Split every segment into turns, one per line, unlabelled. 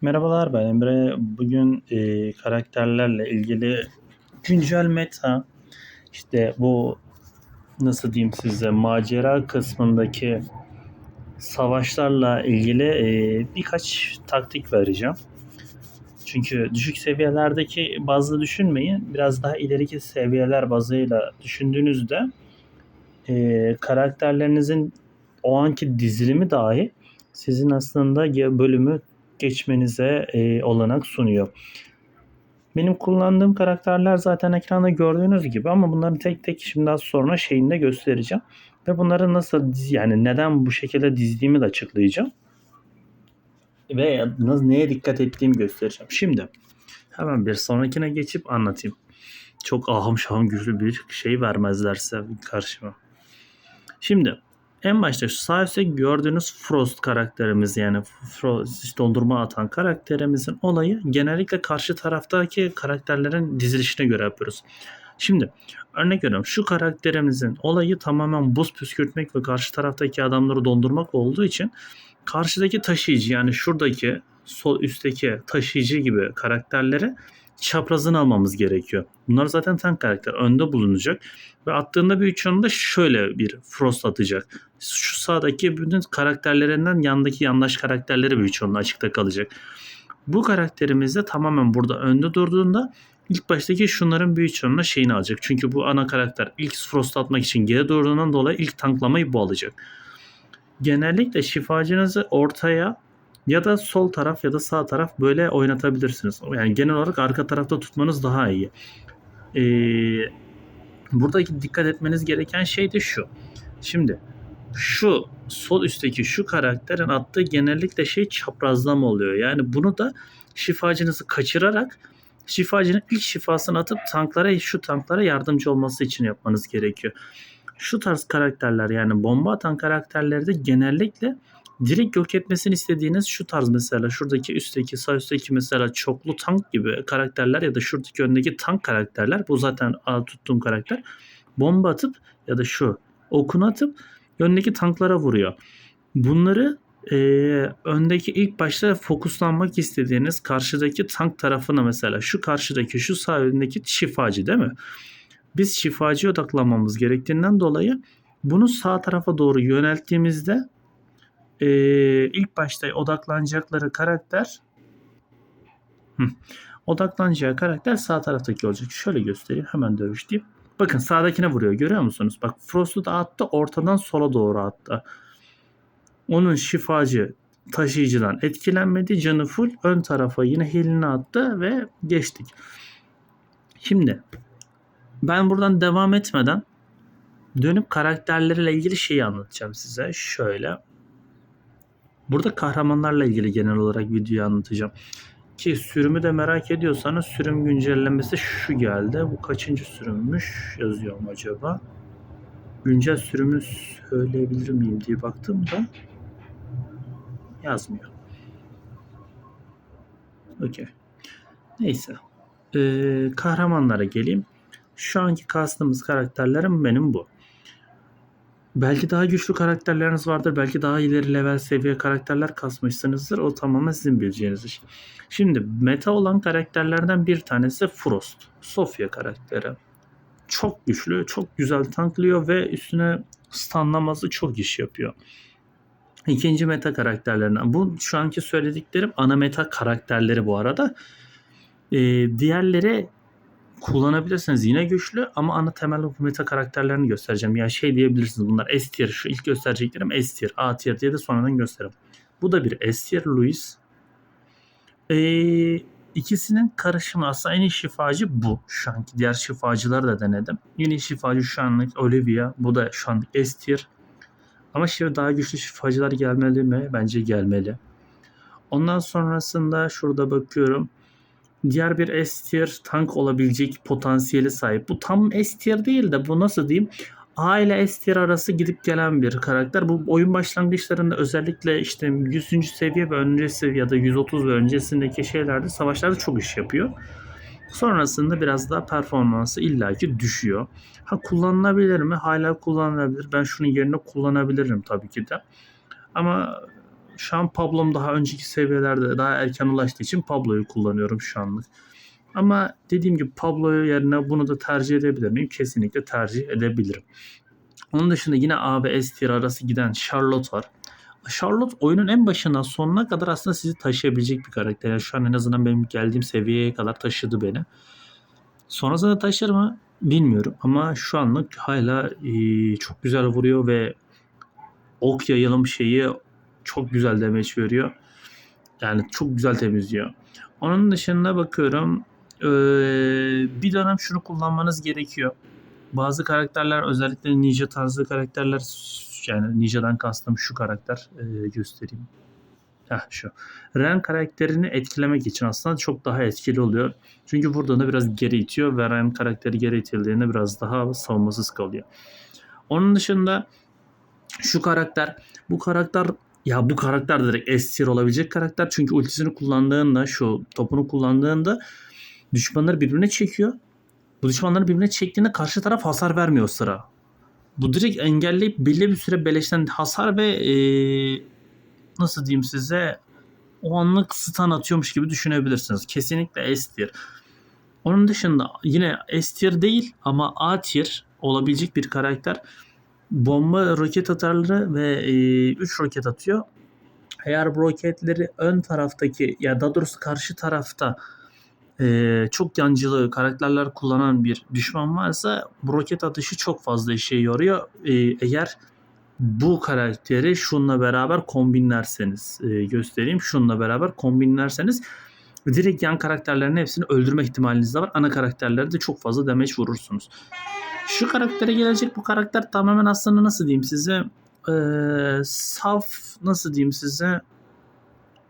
Merhabalar ben Emre. Bugün e, karakterlerle ilgili güncel meta işte bu nasıl diyeyim size macera kısmındaki savaşlarla ilgili e, birkaç taktik vereceğim. Çünkü düşük seviyelerdeki bazı düşünmeyin. Biraz daha ileriki seviyeler bazıyla düşündüğünüzde e, karakterlerinizin o anki dizilimi dahi sizin aslında bölümü geçmenize e, olanak sunuyor. Benim kullandığım karakterler zaten ekranda gördüğünüz gibi ama bunların tek tek şimdi az sonra şeyinde göstereceğim. Ve bunları nasıl yani neden bu şekilde dizdiğimi de açıklayacağım. Ve nasıl, neye dikkat ettiğimi göstereceğim. Şimdi hemen bir sonrakine geçip anlatayım. Çok ahım şahım güçlü bir şey vermezlerse karşıma. Şimdi en başta şu sağ üstte gördüğünüz Frost karakterimiz yani Frost dondurma atan karakterimizin olayı genellikle karşı taraftaki karakterlerin dizilişine göre yapıyoruz. Şimdi örnek veriyorum şu karakterimizin olayı tamamen buz püskürtmek ve karşı taraftaki adamları dondurmak olduğu için karşıdaki taşıyıcı yani şuradaki sol üstteki taşıyıcı gibi karakterleri çaprazını almamız gerekiyor. Bunlar zaten tank karakter. Önde bulunacak. Ve attığında bir üçünde şöyle bir frost atacak. Şu sağdaki bütün karakterlerinden yandaki yandaş karakterleri bir üçünde açıkta kalacak. Bu karakterimiz de tamamen burada önde durduğunda ilk baştaki şunların bir üçünde şeyini alacak. Çünkü bu ana karakter ilk frost atmak için geri durduğundan dolayı ilk tanklamayı bu alacak. Genellikle şifacınızı ortaya ya da sol taraf ya da sağ taraf böyle oynatabilirsiniz. Yani genel olarak arka tarafta tutmanız daha iyi. Ee, buradaki dikkat etmeniz gereken şey de şu. Şimdi şu sol üstteki şu karakterin attığı genellikle şey çaprazlama oluyor. Yani bunu da şifacınızı kaçırarak şifacının ilk şifasını atıp tanklara şu tanklara yardımcı olması için yapmanız gerekiyor. Şu tarz karakterler yani bomba atan karakterlerde genellikle direkt yok etmesini istediğiniz şu tarz mesela şuradaki üstteki sağ üstteki mesela çoklu tank gibi karakterler ya da şuradaki öndeki tank karakterler bu zaten tuttuğum karakter bomba atıp ya da şu okunu atıp öndeki tanklara vuruyor. Bunları e, öndeki ilk başta fokuslanmak istediğiniz karşıdaki tank tarafına mesela şu karşıdaki şu sağ öndeki şifacı değil mi? Biz şifacı odaklanmamız gerektiğinden dolayı bunu sağ tarafa doğru yönelttiğimizde e, ilk başta odaklanacakları karakter hı, odaklanacağı karakter sağ taraftaki olacak. Şöyle göstereyim hemen dövüşteyim. Bakın sağdakine vuruyor görüyor musunuz? Bak Frost'u da attı ortadan sola doğru attı. Onun şifacı taşıyıcıdan etkilenmedi. Canı full ön tarafa yine hilini attı ve geçtik. Şimdi ben buradan devam etmeden dönüp karakterlerle ilgili şeyi anlatacağım size. Şöyle. Burada kahramanlarla ilgili genel olarak videoyu anlatacağım. Ki sürümü de merak ediyorsanız sürüm güncellemesi şu geldi. Bu kaçıncı sürümmüş yazıyorum acaba. Güncel sürümü söyleyebilir miyim diye baktığımda yazmıyor. Okey. Neyse. Ee, kahramanlara geleyim. Şu anki kastımız karakterlerim benim bu. Belki daha güçlü karakterleriniz vardır. Belki daha ileri level seviye karakterler kasmışsınızdır. O tamamen sizin bileceğiniz iş. Şimdi meta olan karakterlerden bir tanesi Frost. Sofia karakteri. Çok güçlü, çok güzel tanklıyor ve üstüne stunlaması çok iş yapıyor. İkinci meta karakterlerinden. Bu şu anki söylediklerim ana meta karakterleri bu arada. Ee, diğerleri kullanabilirsiniz. Yine güçlü ama ana temel meta karakterlerini göstereceğim. Yani şey diyebilirsiniz bunlar S tier. Şu ilk göstereceklerim S tier, A tier diye de sonradan gösteririm. Bu da bir S tier Louis. Ee, ikisinin karışımı aslında en iyi şifacı bu. Şu anki diğer şifacıları da denedim. En iyi şifacı şu anlık Olivia. Bu da şu anlık S tier. Ama şimdi daha güçlü şifacılar gelmeli mi? Bence gelmeli. Ondan sonrasında şurada bakıyorum diğer bir S tier tank olabilecek potansiyeli sahip. Bu tam S tier değil de bu nasıl diyeyim? A ile S tier arası gidip gelen bir karakter. Bu oyun başlangıçlarında özellikle işte 100. seviye ve öncesi ya da 130 ve öncesindeki şeylerde savaşlarda çok iş yapıyor. Sonrasında biraz daha performansı illaki düşüyor. Ha kullanılabilir mi? Hala kullanılabilir. Ben şunun yerine kullanabilirim tabii ki de. Ama şu an Pablo'm daha önceki seviyelerde daha erken ulaştığı için Pablo'yu kullanıyorum şu anlık. Ama dediğim gibi Pablo'yu yerine bunu da tercih edebilir miyim? Kesinlikle tercih edebilirim. Onun dışında yine A ve S tier arası giden Charlotte var. Charlotte oyunun en başından sonuna kadar aslında sizi taşıyabilecek bir karakter. Yani şu an en azından benim geldiğim seviyeye kadar taşıdı beni. Sonrasında taşır mı bilmiyorum ama şu anlık hala e, çok güzel vuruyor ve ok yayılım şeyi çok güzel damage veriyor. Yani çok güzel temizliyor. Onun dışında bakıyorum ee, bir dönem şunu kullanmanız gerekiyor. Bazı karakterler özellikle ninja tarzı karakterler yani ninja'dan kastım şu karakter ee, göstereyim. Heh, şu. Ren karakterini etkilemek için aslında çok daha etkili oluyor. Çünkü vurduğunda biraz geri itiyor ve Ren karakteri geri itildiğinde biraz daha savunmasız kalıyor. Onun dışında şu karakter, bu karakter ya bu karakter direkt S olabilecek karakter. Çünkü ultisini kullandığında, şu topunu kullandığında düşmanları birbirine çekiyor. Bu düşmanları birbirine çektiğinde karşı taraf hasar vermiyor sıra. Bu direkt engelleyip belli bir süre beleşten hasar ve ee, nasıl diyeyim size o anlık stun atıyormuş gibi düşünebilirsiniz. Kesinlikle S tier. Onun dışında yine S tier değil ama A tier olabilecek bir karakter. Bomba roket atarları ve 3 roket atıyor. Eğer bu roketleri ön taraftaki ya daha doğrusu karşı tarafta e, çok yancılı karakterler kullanan bir düşman varsa bu roket atışı çok fazla işe yarıyor. E, eğer bu karakteri şunla beraber kombinlerseniz e, göstereyim. Şunla beraber kombinlerseniz direkt yan karakterlerin hepsini öldürme ihtimaliniz de var. Ana karakterlere de çok fazla damage vurursunuz. Şu karaktere gelecek bu karakter tamamen aslında nasıl diyeyim size ee, saf nasıl diyeyim size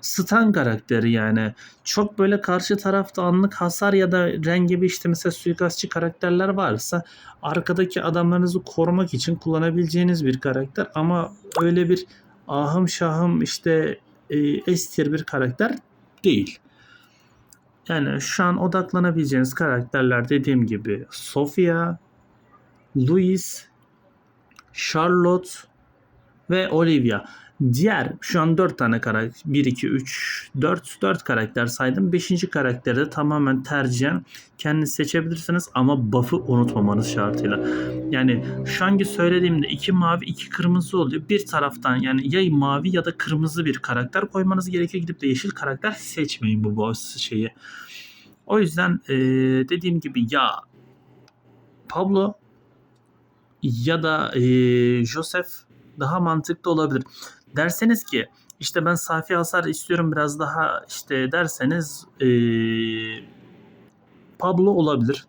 stun karakteri yani. Çok böyle karşı tarafta anlık hasar ya da ren gibi işte mesela suikastçı karakterler varsa arkadaki adamlarınızı korumak için kullanabileceğiniz bir karakter ama öyle bir ahım şahım işte e, S bir karakter değil. Yani şu an odaklanabileceğiniz karakterler dediğim gibi Sofia, Louis, Charlotte ve Olivia. Diğer şu an 4 tane karakter 1 2 3 4 4 karakter saydım. 5. karakteri de tamamen tercihen kendiniz seçebilirsiniz ama buff'ı unutmamanız şartıyla. Yani şu anki söylediğimde iki mavi iki kırmızı oluyor. Bir taraftan yani ya mavi ya da kırmızı bir karakter koymanız gerekiyor. Gidip de yeşil karakter seçmeyin bu boss şeyi. O yüzden ee, dediğim gibi ya Pablo ya da e, Joseph daha mantıklı olabilir. Derseniz ki işte ben safi hasar istiyorum biraz daha işte derseniz e, Pablo olabilir.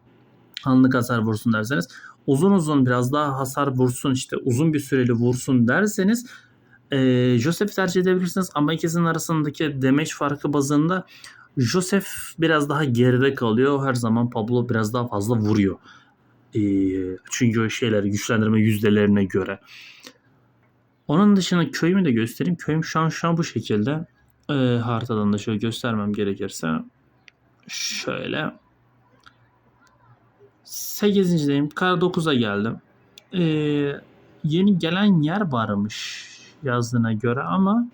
Anlık hasar vursun derseniz. Uzun uzun biraz daha hasar vursun işte uzun bir süreli vursun derseniz e, Joseph tercih edebilirsiniz ama ikisinin arasındaki damage farkı bazında Joseph biraz daha geride kalıyor. Her zaman Pablo biraz daha fazla vuruyor. E, çünkü o şeyler güçlendirme yüzdelerine göre. Onun dışında köyümü de göstereyim. Köyüm şu an şu an bu şekilde. E, haritadan da şöyle göstermem gerekirse. Şöyle. 8.deyim. Kar 9'a geldim. E, yeni gelen yer varmış yazdığına göre ama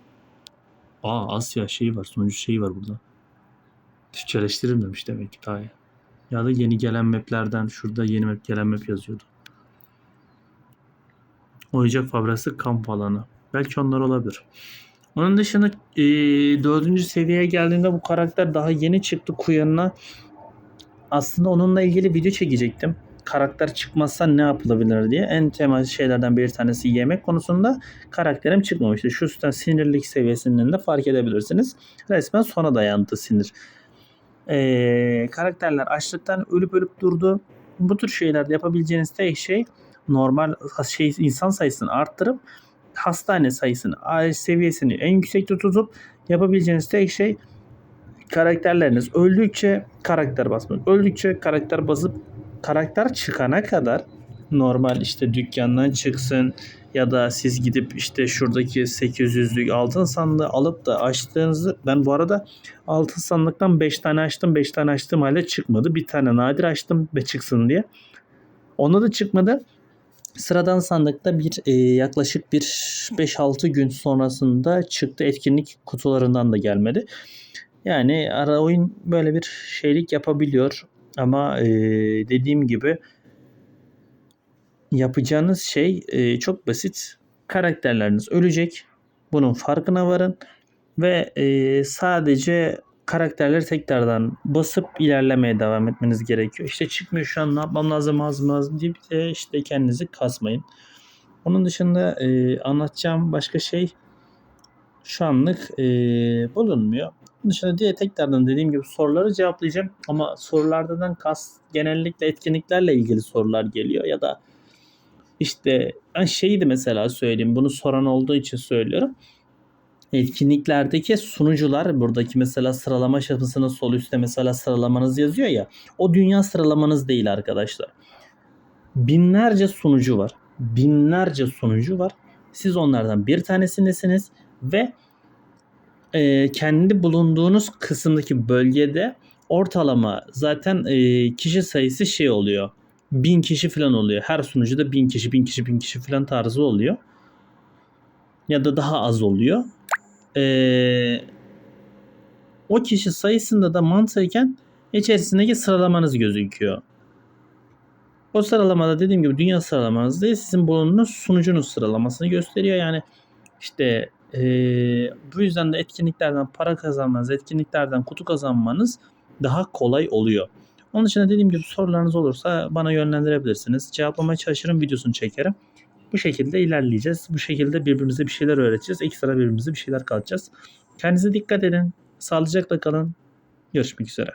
Aa Asya şeyi var. Sonucu şeyi var burada. Türkçeleştiririm demiş demek ki daha iyi. Ya da yeni gelen maplerden şurada yeni map gelen map yazıyordu. Oyuncak fabrikası kamp alanı. Belki onlar olabilir. Onun dışında e, dördüncü seviyeye geldiğinde bu karakter daha yeni çıktı Kuyan'ına. Aslında onunla ilgili video çekecektim. Karakter çıkmazsa ne yapılabilir diye. En temel şeylerden bir tanesi yemek konusunda karakterim çıkmamıştı. Şu üstten sinirlik seviyesinden de fark edebilirsiniz. Resmen sona dayandı sinir. Ee, karakterler açlıktan ölüp ölüp durdu. Bu tür şeylerde yapabileceğiniz tek şey normal şey insan sayısını arttırıp hastane sayısını seviyesini en yüksekte tutup yapabileceğiniz tek şey karakterleriniz öldükçe karakter basmak. Öldükçe karakter basıp karakter çıkana kadar normal işte dükkandan çıksın ya da siz gidip işte şuradaki 800'lük altın sandığı alıp da açtığınızı ben bu arada altın sandıktan 5 tane açtım 5 tane açtığım halde çıkmadı. Bir tane nadir açtım ve çıksın diye. Ona da çıkmadı. Sıradan sandıkta bir e, yaklaşık bir 5-6 gün sonrasında çıktı. Etkinlik kutularından da gelmedi. Yani ara oyun böyle bir şeylik yapabiliyor. Ama e, dediğim gibi yapacağınız şey e, çok basit. Karakterleriniz ölecek. Bunun farkına varın. Ve e, sadece karakterleri tekrardan basıp ilerlemeye devam etmeniz gerekiyor. İşte çıkmıyor şu an ne yapmam lazım lazım lazım deyip de işte kendinizi kasmayın. Onun dışında e, anlatacağım başka şey şu anlık e, bulunmuyor. Onun dışında diye tekrardan dediğim gibi soruları cevaplayacağım. Ama sorulardan kas genellikle etkinliklerle ilgili sorular geliyor ya da işte ben şeyi de mesela söyleyeyim bunu soran olduğu için söylüyorum etkinliklerdeki sunucular buradaki mesela sıralama şapısının sol üstte mesela sıralamanız yazıyor ya o dünya sıralamanız değil arkadaşlar. Binlerce sunucu var. Binlerce sunucu var. Siz onlardan bir tanesindesiniz ve e, kendi bulunduğunuz kısımdaki bölgede ortalama zaten e, kişi sayısı şey oluyor. Bin kişi falan oluyor. Her sunucuda bin kişi, bin kişi, bin kişi falan tarzı oluyor. Ya da daha az oluyor ee, o kişi sayısında da mantıken içerisindeki sıralamanız gözüküyor. O sıralamada dediğim gibi dünya sıralamanız değil sizin bulunduğunuz sunucunuz sıralamasını gösteriyor. Yani işte ee, bu yüzden de etkinliklerden para kazanmanız, etkinliklerden kutu kazanmanız daha kolay oluyor. Onun için de dediğim gibi sorularınız olursa bana yönlendirebilirsiniz. Cevaplamaya çalışırım, videosunu çekerim. Bu şekilde ilerleyeceğiz. Bu şekilde birbirimize bir şeyler öğreteceğiz. Ekstra birbirimize bir şeyler kalacağız. Kendinize dikkat edin. Sağlıcakla kalın. Görüşmek üzere.